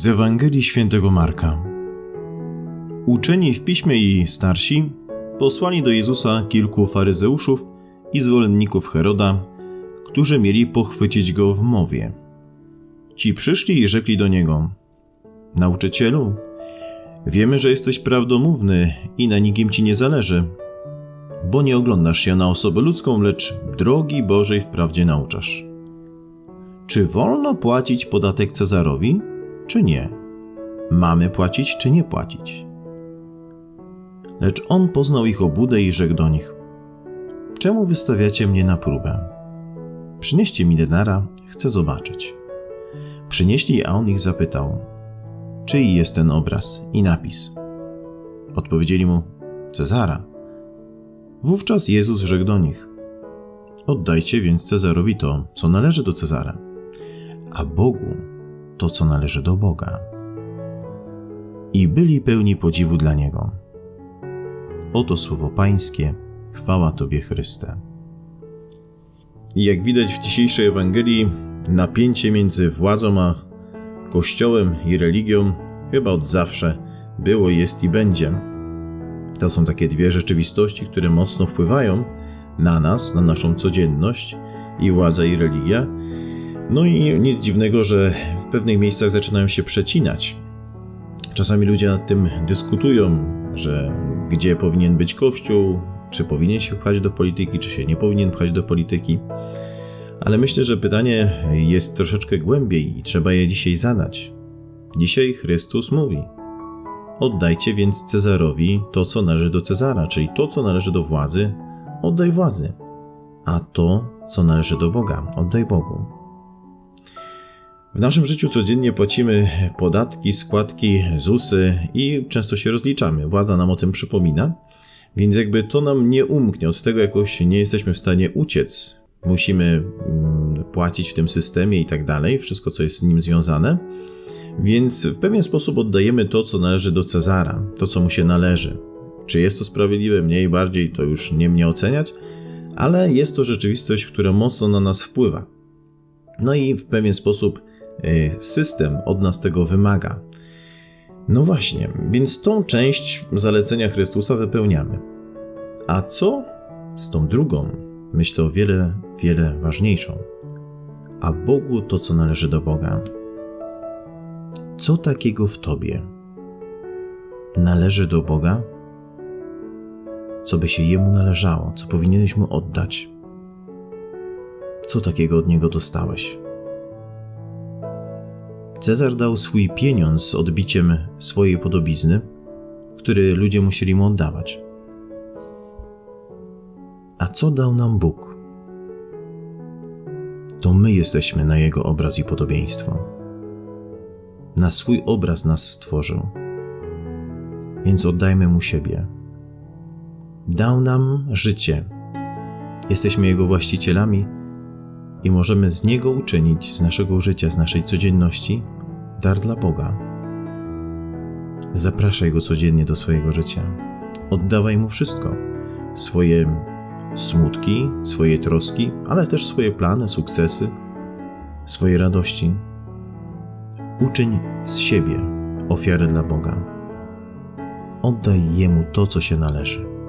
Z Ewangelii Świętego Marka. Uczeni w piśmie i starsi posłali do Jezusa kilku faryzeuszów i zwolenników Heroda, którzy mieli pochwycić go w mowie. Ci przyszli i rzekli do niego: Nauczycielu, wiemy, że jesteś prawdomówny i na nikim ci nie zależy, bo nie oglądasz się na osobę ludzką, lecz drogi Bożej wprawdzie nauczasz. Czy wolno płacić podatek Cezarowi, czy nie? Mamy płacić, czy nie płacić? Lecz on poznał ich obudę i rzekł do nich: Czemu wystawiacie mnie na próbę? Przynieście mi denara, chcę zobaczyć. Przynieśli, a on ich zapytał: Czyj jest ten obraz i napis? Odpowiedzieli mu: Cezara. Wówczas Jezus rzekł do nich: Oddajcie więc Cezarowi to, co należy do Cezara, a Bogu to, co należy do Boga. I byli pełni podziwu dla Niego. Oto słowo Pańskie, chwała Tobie Chryste. Jak widać w dzisiejszej Ewangelii, napięcie między władzą a Kościołem i religią chyba od zawsze było, jest i będzie. To są takie dwie rzeczywistości, które mocno wpływają na nas, na naszą codzienność i władza i religia. No i nic dziwnego, że w pewnych miejscach zaczynają się przecinać. Czasami ludzie nad tym dyskutują, że gdzie powinien być Kościół, czy powinien się pchać do polityki, czy się nie powinien pchać do polityki. Ale myślę, że pytanie jest troszeczkę głębiej i trzeba je dzisiaj zadać. Dzisiaj Chrystus mówi: Oddajcie więc Cezarowi to, co należy do Cezara, czyli to, co należy do władzy, oddaj władzy, a to, co należy do Boga, oddaj Bogu. W naszym życiu codziennie płacimy podatki, składki, ZUSy i często się rozliczamy. Władza nam o tym przypomina, więc jakby to nam nie umknie, od tego jakoś nie jesteśmy w stanie uciec. Musimy mm, płacić w tym systemie i tak dalej, wszystko co jest z nim związane. Więc w pewien sposób oddajemy to, co należy do Cezara, to, co mu się należy. Czy jest to sprawiedliwe, mniej, bardziej, to już nie mnie oceniać, ale jest to rzeczywistość, która mocno na nas wpływa. No i w pewien sposób system od nas tego wymaga. No właśnie, więc tą część zalecenia Chrystusa wypełniamy. A co z tą drugą? Myślę o wiele, wiele ważniejszą. A Bogu to, co należy do Boga. Co takiego w tobie należy do Boga? Co by się Jemu należało, co powinieneś Mu oddać? Co takiego od Niego dostałeś? Cezar dał swój pieniądz z odbiciem swojej podobizny, który ludzie musieli mu oddawać. A co dał nam Bóg? To my jesteśmy na Jego obraz i podobieństwo. Na swój obraz nas stworzył. Więc oddajmy Mu siebie. Dał nam życie. Jesteśmy Jego właścicielami i możemy z Niego uczynić, z naszego życia, z naszej codzienności, dar dla Boga. Zapraszaj Go codziennie do swojego życia. Oddawaj Mu wszystko. Swoje smutki, swoje troski, ale też swoje plany, sukcesy, swoje radości. Uczyń z siebie ofiarę dla Boga. Oddaj Jemu to, co się należy.